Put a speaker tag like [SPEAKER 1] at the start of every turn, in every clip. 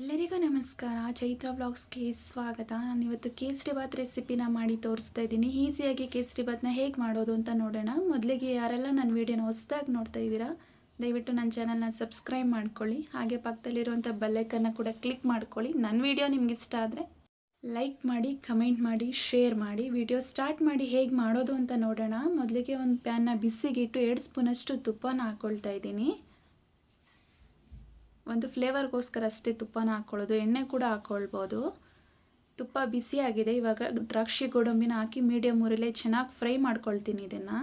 [SPEAKER 1] ಎಲ್ಲರಿಗೂ ನಮಸ್ಕಾರ. ಚೈತ್ರ ವ್ಲಾಗ್ಸ್ಗೆ ಸ್ವಾಗತ. ನಾನು ಇವತ್ತು ಕೇಸರಿ ಬಾತ್ ರೆಸಿಪಿನ ಮಾಡಿ ತೋರಿಸ್ತಾ ಇದ್ದೀನಿ. ಈಸಿಯಾಗಿ ಕೇಸರಿ ಬಾತ್ನ ಹೇಗೆ ಮಾಡೋದು ಅಂತ ನೋಡೋಣ. ಮೊದಲಿಗೆ ಯಾರೆಲ್ಲ ನನ್ನ ವೀಡಿಯೋನ ಹೊಸದಾಗಿ ನೋಡ್ತಾ ಇದ್ದೀರಾ, ದಯವಿಟ್ಟು ನನ್ನ ಚಾನಲ್ನ ಸಬ್ಸ್ಕ್ರೈಬ್ ಮಾಡ್ಕೊಳ್ಳಿ. ಹಾಗೆ ಪಕ್ಕದಲ್ಲಿರುವಂಥ ಬಲ್ಲೆಕನ್ನು ಕೂಡ ಕ್ಲಿಕ್ ಮಾಡ್ಕೊಳ್ಳಿ. ನನ್ನ ವೀಡಿಯೋ ನಿಮ್ಗೆ ಇಷ್ಟ ಆದರೆ ಲೈಕ್ ಮಾಡಿ, ಕಮೆಂಟ್ ಮಾಡಿ, ಶೇರ್ ಮಾಡಿ. ವಿಡಿಯೋ ಸ್ಟಾರ್ಟ್ ಮಾಡಿ ಹೇಗೆ ಮಾಡೋದು ಅಂತ ನೋಡೋಣ. ಮೊದಲಿಗೆ ಒಂದು ಪ್ಯಾನ್ನ ಬಿಸಿಗಿಟ್ಟು ಎರಡು ಸ್ಪೂನಷ್ಟು ತುಪ್ಪನ ಹಾಕ್ಕೊಳ್ತಾ ಇದ್ದೀನಿ. ಒಂದು ಫ್ಲೇವರ್ಗೋಸ್ಕರ ಅಷ್ಟೇ ತುಪ್ಪನ ಹಾಕ್ಕೊಳ್ಳೋದು ಎಣ್ಣೆ ಕೂಡ ಹಾಕ್ಕೊಳ್ಬೋದು ತುಪ್ಪ ಬಿಸಿಯಾಗಿದೆ, ಇವಾಗ ದ್ರಾಕ್ಷಿ ಗೋಡಂಬಿನ ಹಾಕಿ ಮೀಡಿಯಮ್ ಊರಲ್ಲೇ ಚೆನ್ನಾಗಿ ಫ್ರೈ ಮಾಡ್ಕೊಳ್ತೀನಿ ಇದನ್ನು.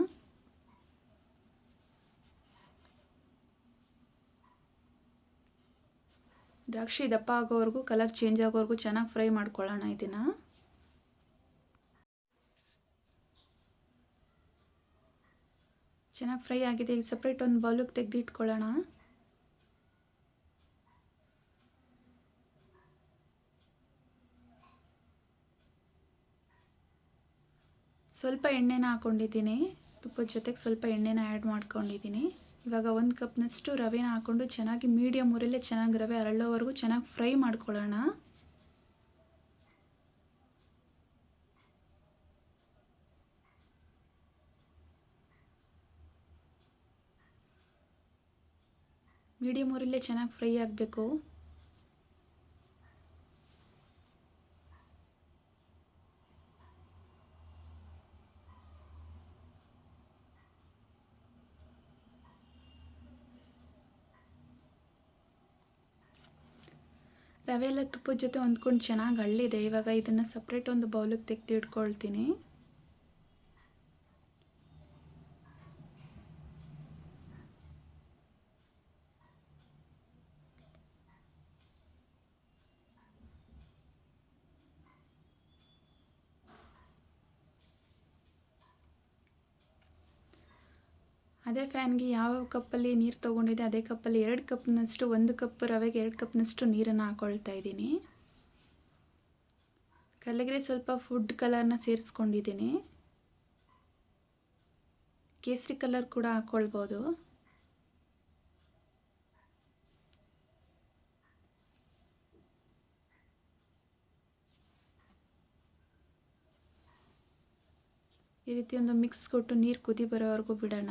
[SPEAKER 1] ದ್ರಾಕ್ಷಿ ದಪ್ಪ ಆಗೋವರೆಗೂ ಕಲರ್ ಚೇಂಜ್ ಆಗೋವರೆಗೂ ಚೆನ್ನಾಗಿ ಫ್ರೈ ಮಾಡ್ಕೊಳ್ಳೋಣ ಇದನ್ನು. ಚೆನ್ನಾಗಿ ಫ್ರೈ ಆಗಿದೆ, ಈಗ ಸಪ್ರೇಟ್ ಒಂದು ಬೌಲಿಗೆ ತೆಗೆದಿಟ್ಕೊಳ್ಳೋಣ. ಸ್ವಲ್ಪ ಎಣ್ಣೆನ ಹಾಕ್ಕೊಂಡಿದ್ದೀನಿ ತುಪ್ಪದ ಜೊತೆಗೆ ಸ್ವಲ್ಪ ಎಣ್ಣೆನ ಆ್ಯಡ್ ಮಾಡ್ಕೊಂಡಿದ್ದೀನಿ. ಇವಾಗ ಒಂದು ಕಪ್ನಷ್ಟು ರವೆನ ಹಾಕ್ಕೊಂಡು ಚೆನ್ನಾಗಿ ಮೀಡಿಯಮ್ ಊರಲ್ಲೇ ಚೆನ್ನಾಗಿ ರವೆ ಅರಳೋವರೆಗೂ ಚೆನ್ನಾಗಿ ಫ್ರೈ ಮಾಡ್ಕೊಳ್ಳೋಣ. ಮೀಡಿಯಮ್ ಊರಲ್ಲೇ ಚೆನ್ನಾಗಿ ಫ್ರೈ ಆಗಬೇಕು. ರವೆ ಎಲ್ಲ ತುಪ್ಪದ ಜೊತೆ ಹೊಂದ್ಕೊಂಡು ಚೆನ್ನಾಗಿ ಹಳ್ಳಿದೆ ಇವಾಗ ಇದನ್ನು ಸಪ್ರೇಟ್ ಒಂದು ಬೌಲಿಗೆ ತೆಗೆದು ಇಟ್ಕೊಳ್ತೀನಿ ಅದೇ ಫ್ಯಾನ್ಗೆ ಯಾವ ಕಪ್ಪಲ್ಲಿ ನೀರು ತೊಗೊಂಡಿದೆ, ಅದೇ ಕಪ್ಪಲ್ಲಿ ಎರಡು ಕಪ್ನಷ್ಟು, ಒಂದು ಕಪ್ ರವೆಗೆ ಎರಡು ಕಪ್ನಷ್ಟು ನೀರನ್ನು ಹಾಕೊಳ್ತಾ ಇದ್ದೀನಿ. ಕಲ್ಲಗೆರೆ ಸ್ವಲ್ಪ ಫುಡ್ ಕಲರ್ನ ಸೇರಿಸ್ಕೊಂಡಿದ್ದೀನಿ. ಕೇಸರಿ ಕಲರ್ ಕೂಡ ಹಾಕ್ಕೊಳ್ಬೋದು ಈ ರೀತಿ ಒಂದು ಮಿಕ್ಸ್ ಕೊಟ್ಟು ನೀರು ಕುದಿ ಬರೋವರೆಗೂ ಬಿಡೋಣ.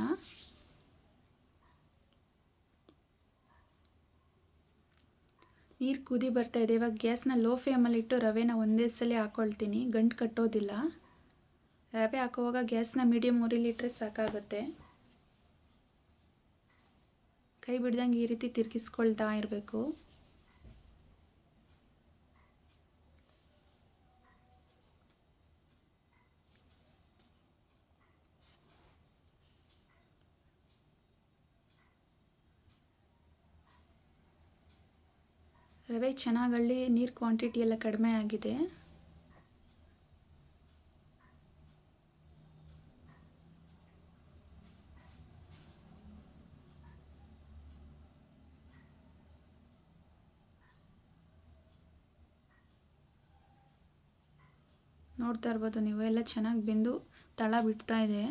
[SPEAKER 1] ನೀರು ಕುದಿ ಬರ್ತಾ ಇದೆ. ಇವಾಗ ಗ್ಯಾಸ್ನ ಲೋ ಫ್ಲೇಮಲ್ಲಿ ಇಟ್ಟು ರವೆನ ಒಂದೇ ಸಲ ಹಾಕ್ಕೊಳ್ತೀನಿ ಗಂಟು ಕಟ್ಟೋದಿಲ್ಲ. ರವೆ ಹಾಕುವಾಗ ಗ್ಯಾಸ್ನ ಮೀಡಿಯಮ್ ಊರಿಲಿ ಇಟ್ಟರೆ ಸಾಕಾಗುತ್ತೆ. ಕೈ ಬಿಡ್ದಂಗೆ ಈ ರೀತಿ ತಿರುಗಿಸ್ಕೊಳ್ತಾ ಇರಬೇಕು. ರವೆ ಚೆನ್ನಾಗಳ್ಳಿ ನೀರು ಕ್ವಾಂಟಿಟಿ ಎಲ್ಲ ಕಡಿಮೆ ಆಗಿದೆ. ನೋಡ್ತಾ ಇರ್ಬೋದು ನೀವು, ಎಲ್ಲ ಚೆನ್ನಾಗಿ ಬೆಂದು ತಳ ಬಿಡ್ತಾ ಇದೆ.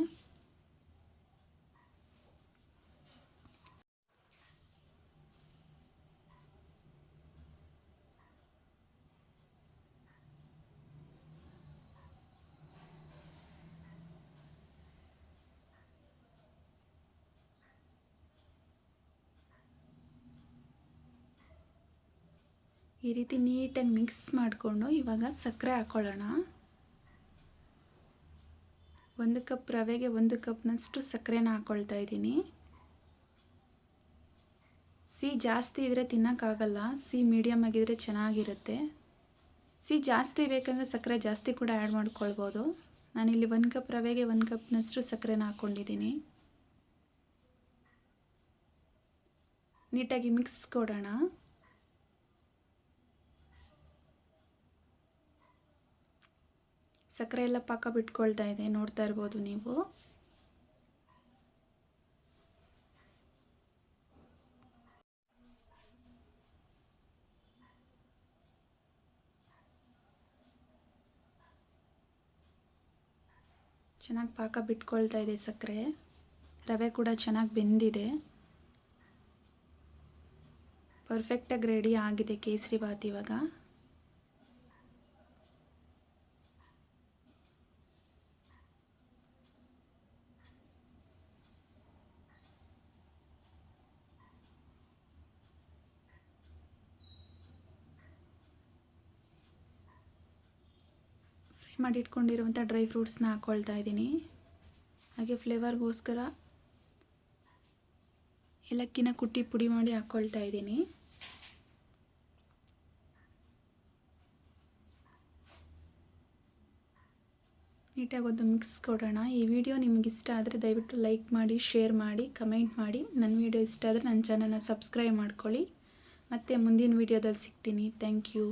[SPEAKER 1] ಈ ರೀತಿ ನೀಟಾಗಿ ಮಿಕ್ಸ್ ಮಾಡಿಕೊಂಡು ಇವಾಗ ಸಕ್ಕರೆ ಹಾಕ್ಕೊಳ್ಳೋಣ ಒಂದು ಕಪ್ ರವೆಗೆ ಒಂದು ಕಪ್ನಷ್ಟು ಸಕ್ಕರೆನ ಹಾಕ್ಕೊಳ್ತಾ ಇದ್ದೀನಿ. ಸಿಹಿ ಜಾಸ್ತಿ ಇದ್ದರೆ ತಿನ್ನೋಕ್ಕಾಗಲ್ಲ, ಸಿಹಿ ಮೀಡಿಯಮ್ ಆಗಿದ್ದರೆ ಚೆನ್ನಾಗಿರುತ್ತೆ. ಸಿಹಿ ಜಾಸ್ತಿ ಬೇಕಂದರೆ ಸಕ್ಕರೆ ಜಾಸ್ತಿ ಕೂಡ ಆ್ಯಡ್ ಮಾಡ್ಕೊಳ್ಬೋದು. ನಾನಿಲ್ಲಿ ಒಂದು ಕಪ್ ರವೆಗೆ ಒಂದು ಕಪ್ನಷ್ಟು ಸಕ್ಕರೆನ ಹಾಕ್ಕೊಂಡಿದ್ದೀನಿ ನೀಟಾಗಿ ಮಿಕ್ಸ್ ಕೊಡೋಣ. ಸಕ್ಕರೆ ಎಲ್ಲ ಪಾಕ ಬಿಟ್ಕೊಳ್ತಾ ಇದೆ, ನೋಡ್ತಾ ಇರ್ಬೋದು ನೀವು. ಚೆನ್ನಾಗಿ ಪಾಕ ಬಿಟ್ಕೊಳ್ತಾ ಇದೆ ಸಕ್ಕರೆ. ರವೆ ಕೂಡ ಚೆನ್ನಾಗಿ ಬೆಂದಿದೆ. ಪರ್ಫೆಕ್ಟಾಗಿ ರೆಡಿ ಆಗಿದೆ ಕೇಸರಿ ಬಾತ್ ಇವಾಗ. ಫ್ರೈ ಮಾಡಿ ಇಟ್ಕೊಂಡಿರುವಂಥ ಡ್ರೈ ಫ್ರೂಟ್ಸ್ನ ಹಾಕ್ಕೊಳ್ತಾ ಇದ್ದೀನಿ. ಹಾಗೆ ಫ್ಲೇವರ್ಗೋಸ್ಕರ ಏಲಕ್ಕಿನ ಕುಟ್ಟಿ ಪುಡಿ ಮಾಡಿ ಹಾಕ್ಕೊಳ್ತಾ ಇದ್ದೀನಿ. ನೀಟಾಗಿ ಒಂದು ಮಿಕ್ಸ್ ಕೊಡೋಣ. ಈ ವಿಡಿಯೋ ನಿಮ್ಗೆ ಇಷ್ಟ ಆದರೆ ದಯವಿಟ್ಟು ಲೈಕ್ ಮಾಡಿ, ಶೇರ್ ಮಾಡಿ, ಕಮೆಂಟ್ ಮಾಡಿ. ನನ್ನ ವಿಡಿಯೋ ಇಷ್ಟ ಆದರೆ ನನ್ನ ಚಾನಲ್ನ ಸಬ್ಸ್ಕ್ರೈಬ್ ಮಾಡ್ಕೊಳ್ಳಿ. ಮತ್ತು ಮುಂದಿನ ವಿಡಿಯೋದಲ್ಲಿ ಸಿಗ್ತೀನಿ. Thank you.